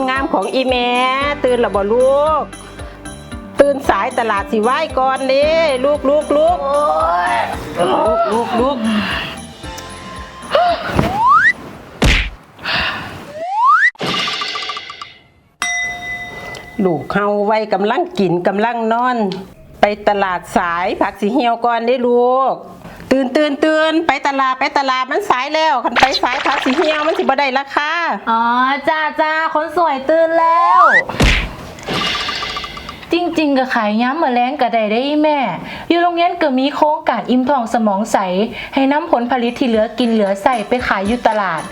คนงามของอีแม่ตื่นแล้วบ่ลูก ตื่นสายตลาดสิไหว้ก่อนเด้ลูกลูกลูกลูกลูกลูกลูกเฮาไว้กำลังกินกำลังนอน ไปตลาดสายผักสีเหี่ยวก่อนได้ลูก ตื่นตื่นตื่นไปตลาดไปตลาดมันสายแล้วคันไปสายผักสีเหี่ยวมันสิบ่ได้ราคาอ๋อจ้าจ้าคนสวยตื่นแล้ว จริงๆก็ขายย้ำมาแรงก็ได้ได้อีแม่ อยู่โรงเรียนก็มีโครงการอิ่มทองสมองใส ให้น้ำผลผลิตที่เหลือกินเหลือใส่ไปขายอยู่ตลาด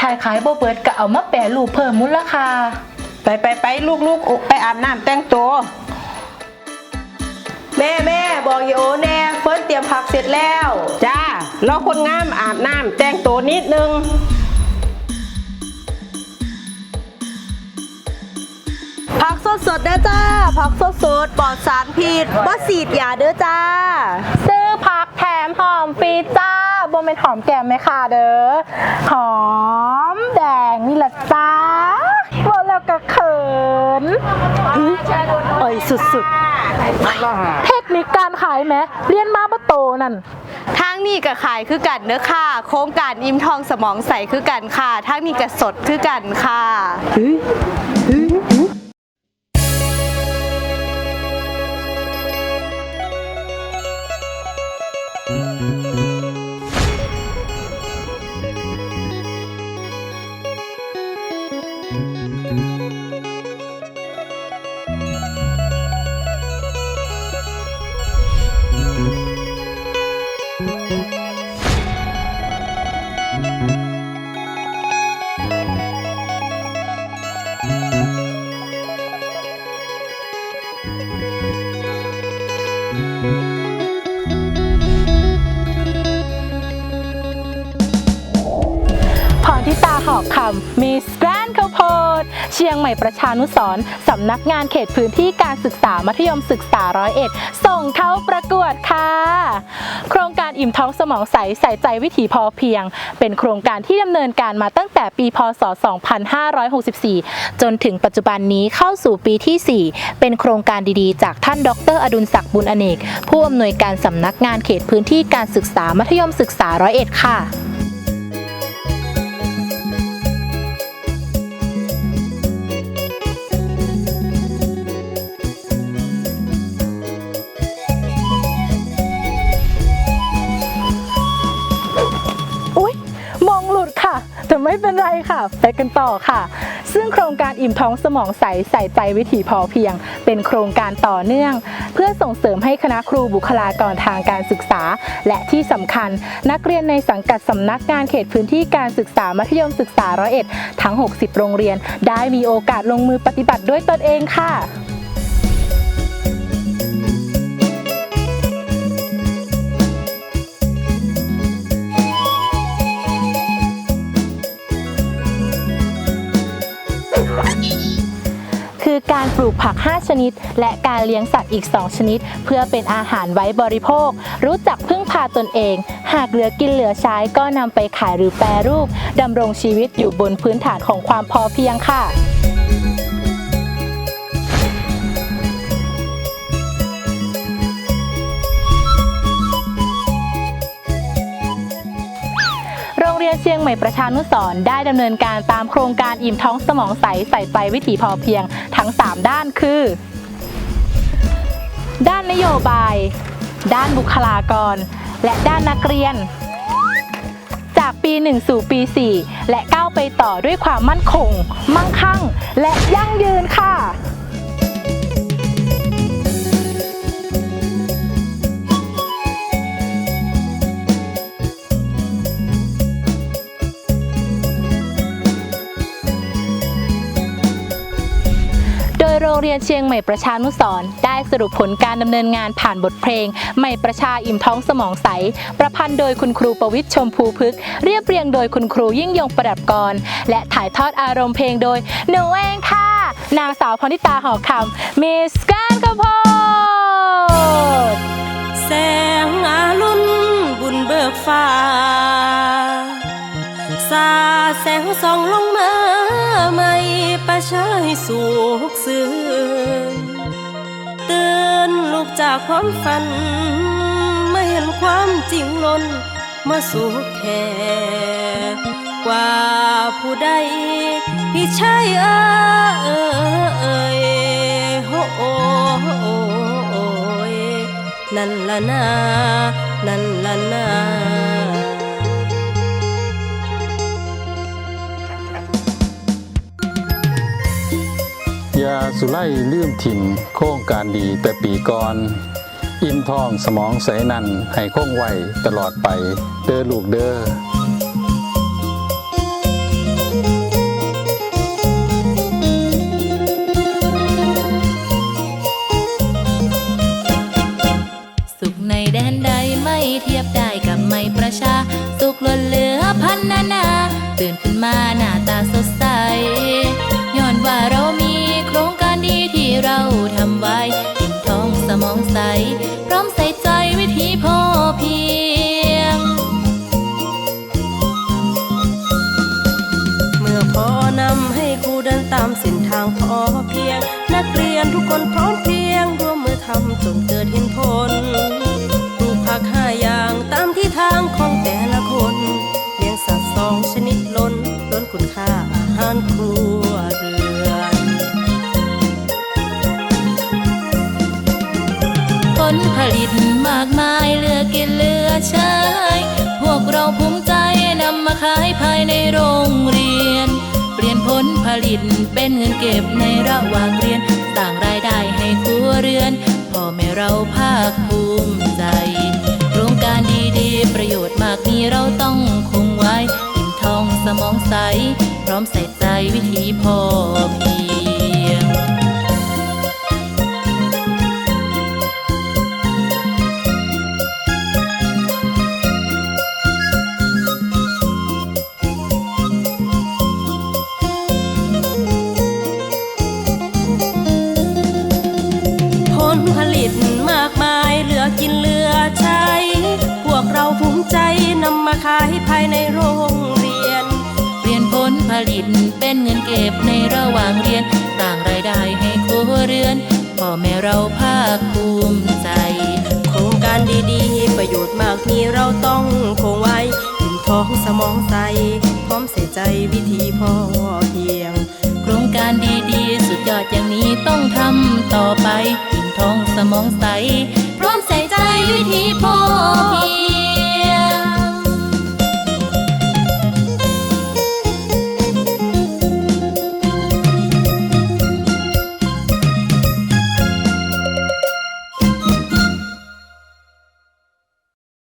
ถ่ายขายบ่เบิดก็เอามาแปรรูปเพิ่มมูลค่าไปไปไปลูกลูกโอไปอาบน้ำแต่งตัว แม่แม่บอกอย่าโอแน่เฟิร์นเตรียมผักเสร็จแล้ว จ้ารอคนงามอาบน้ำแต่งตัวนิดนึง ผักสดสดๆเด้อจ้า ผักสดสดๆปลอดสารพิษบ่สีดยาเด้อจ้า ซื้อผักแถมหอมฟรีจ้าบ่เป็นหอมแก้มไหมค่ะเด้อ หอมแดงนี่ละจ้าบอกแล้วก็เขินอ่ อยสุดเทคนิคการขายไหมเรียนมาบะโตนั่นๆทางนี้ก็ขายคือกันเด้อค่ะ โครงการอิ่มทองสมองใสคือกันค่ะทางนี้ก็สดคือกันค่ะ พรทิตาหอกคำมิสแกรนข้าวโพด เชียงใหม่ประชานุสรณ์สำนักงานเขตพื้นที่การศึกษามัธยมศึกษาร้อยเอ็ดส่งเข้าประกวดค่ะ โครงการอิ่มท้องสมองใสใส่ใจวิถีพอเพียง เป็นโครงการที่ดำเนินการมาตั้งแต่ปีพศ 2564 จนถึงปัจจุบันนี้เข้าสู่ปีที่ 4 เป็นโครงการดีๆ จากท่านดร อดุลศักดิ์บุญอเนก ผู้อำนวยการสำนักงานเขตพื้นที่การศึกษามัธยมศึกษาร้อยเอ็ดค่ะ ไม่เป็นไรค่ะ ไปกันต่อค่ะ ซึ่งโครงการอิ่มท้องสมองใสใส่ใจวิถีพอเพียง เป็นโครงการต่อเนื่อง เพื่อส่งเสริมให้คณะครูบุคลากรทางการศึกษา และที่สำคัญ นักเรียนในสังกัดสำนักงานเขตพื้นที่การศึกษามัธยมศึกษาร้อยเอ็ดทั้ง 60 โรงเรียน ได้มีโอกาสลงมือปฏิบัติด้วยตนเองค่ะ การปลูกผัก 5 ชนิด และการเลี้ยงสัตว์อีก 2 ชนิด เพื่อเป็นอาหารไว้บริโภค รู้จักพึ่งพาตนเอง หากเหลือกินเหลือใช้ก็นำไปขายหรือแปรรูปดำรงชีวิตอยู่บนพื้นฐานของความพอเพียงค่ะ เรียนเชียงใหม่ประชานุสรได้ดำเนินการตามโครงการอิ่มท้องสมองใสใส่ใจวิถีพอเพียงทั้ง 3 ด้านคือ ด้านนโยบาย ด้านบุคลากร และด้านนักเรียน จากปี 1 สู่ปี 4 และก้าวไปต่อด้วยความมั่นคง มั่งคั่ง และยั่งยืนค่ะ โรงเรียนเชียงใหม่ประชานุสรได้สรุปผลการดำเนินงานผ่านบทเพลง ใหม่ประชาอิ่มท้องสมองใส ประพันธ์โดยคุณครูประวิทย์ชมพูพึกษ์เรียบเรียงโดยคุณครูยิ่งยงประดับกร และถ่ายทอดอารมณ์เพลงโดยหนูเองค่ะ นางสาวพรนิตาหอคำมิสกรนด์ข้าวโพดแสงอารุณบุญเบิกฟ้า สาแสงส่องลง ชาให้สุขสื่นตื่นลุกจากความฝัน ไม่เห็นความจริงล้น มาสุขแท้กว่าผู้ใด พี่ชายเอ้ยโอ้โอโอ้ยนั่นละนา นั่นละนา ยาสุไลลืมถิ่นโครงการดีแต่ปีก่อน อิ่มทองสมองใสนันให้คงไว้ตลอดไปเด้อลูกเด้อ ใส พร้อมใส่ใจวิธีพ่อเพียง เมื่อพอนำให้ครูเดินตามเส้นทางพอเพียง นักเรียนทุกคนพร้อมเพรียงร่วมมือทำจนเกิดเห็นผล ลผลิตมากมายเหลือกินเหลือใช้ พวกเราภูมิใจนำมาขายภายในโรงเรียน เปลี่ยนผลผลิตเป็นเงินเก็บในระหว่างเรียนสร้างรายได้ให้ครัวเรือนพ่อแม่เราภาคภูมิใจโครงการดีๆ ประโยชน์มากมีเราต้องคงไว้อิ่มทองสมองใส พร้อมใส่ใจวิธีพอ ลผลิต เป็นเงินเก็บในระหว่างเรียนสร้างรายได้ให้ครัวเรือนพ่อแม่เราภาคภูมิใจ โครงการดีๆ ประโยชน์มากมีเราต้องคงไว้อิ่มท้องสมองใสพร้อมใส่ใจวิธีพ่อเพียง โครงการดีๆ สุดยอดอย่างนี้ต้องทำต่อไปอิ่มท้องสมองใสพร้อมใส่ใจวิธีพ่อเพี